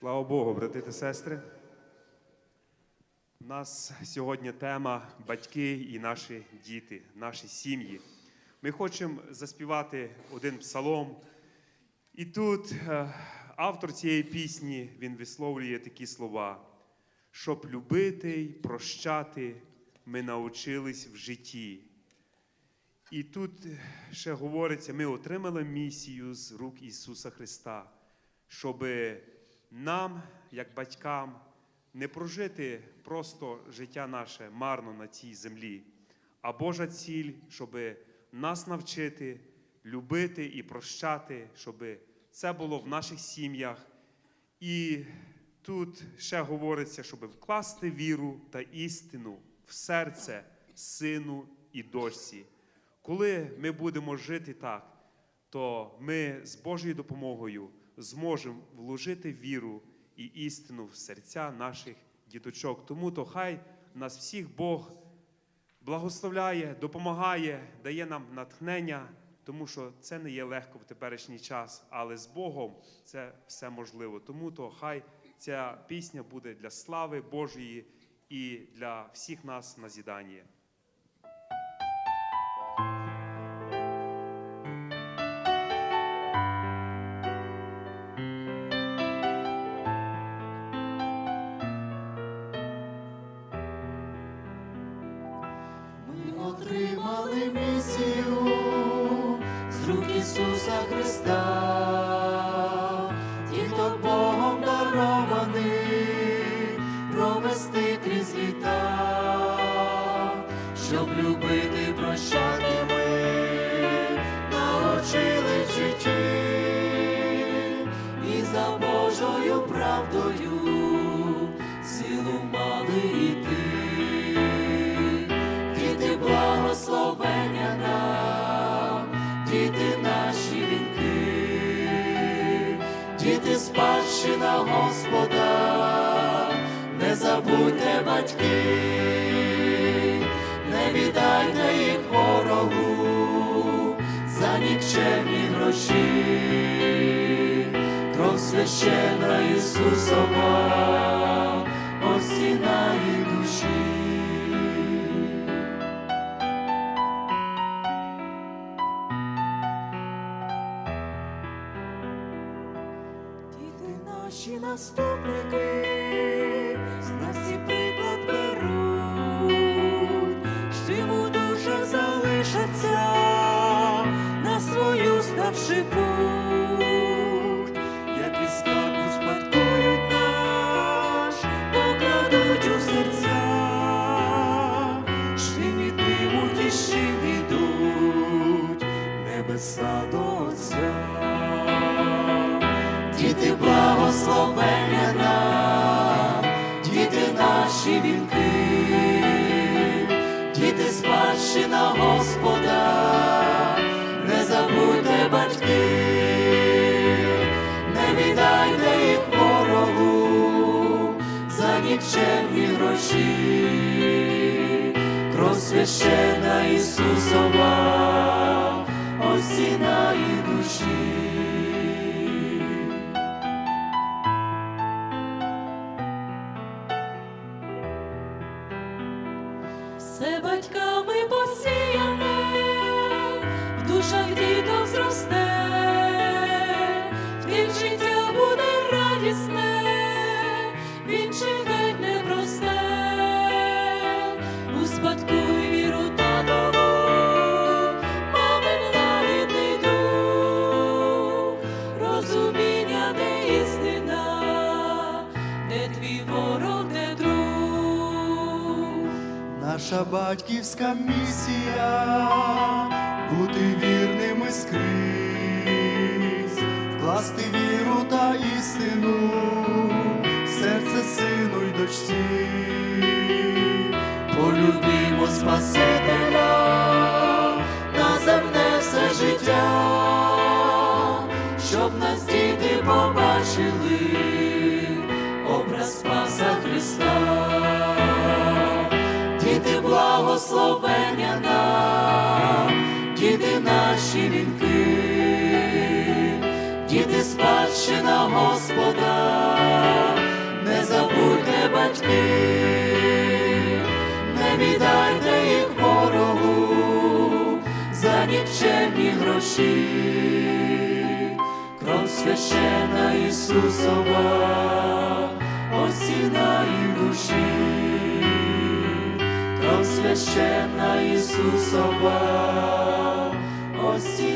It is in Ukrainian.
Слава Богу, брати та сестри. У нас сьогодні тема батьки і наші діти, наші сім'ї. Ми хочемо заспівати один псалом. І тут е, автор цієї пісні він висловлює такі слова: щоб любити й прощати, ми научились в житті. І тут ще говориться: ми отримали місію з рук Ісуса Христа, щоб нам, як батькам, не прожити просто життя наше марно на цій землі, а Божа ціль, щоб нас навчити любити і прощати, щоб це було в наших сім'ях. І тут ще говориться, щоб вкласти віру та істину в серце сину і дочці. Коли ми будемо жити так, то ми з Божою допомогою зможемо вложити віру і істину в серця наших діточок. Тому то хай нас всіх Бог благословляє, допомагає, дає нам натхнення, тому що це не є легко в теперішній час, але з Богом це все можливо. Тому то хай ця пісня буде для слави Божої і для всіх нас назідання. Ми місію Ісуса Христа, спадщина Господа, не забудьте батьки, не віддайте їх ворогу за нікчемні гроші, кров священа Ісусова, осіна і душі. Наші наступники, наші вінки, діти спадщина Господа, не забудьте батьки, не віддайте їх ворогу за нікчемні гроші, кров священа Ісусова, осіна і душі. Все батьками посіяне, в душах діток зросте, в життя буде радісне, Наша батьківська місія бути вірними скрізь, вкласти віру та істину, серце сину й дочці. Полюбімо Спасителя на земне все життя, щоб нас діти побачили образ Спаса Христа. Благословення нам, діти наші вінки, діти спадщина Господа, не забудьте батьки, не віддайте їх ворогу за нікчемні гроші, кров священа Ісусова, осіна душі, кров священа Ісусова, осіна і душі.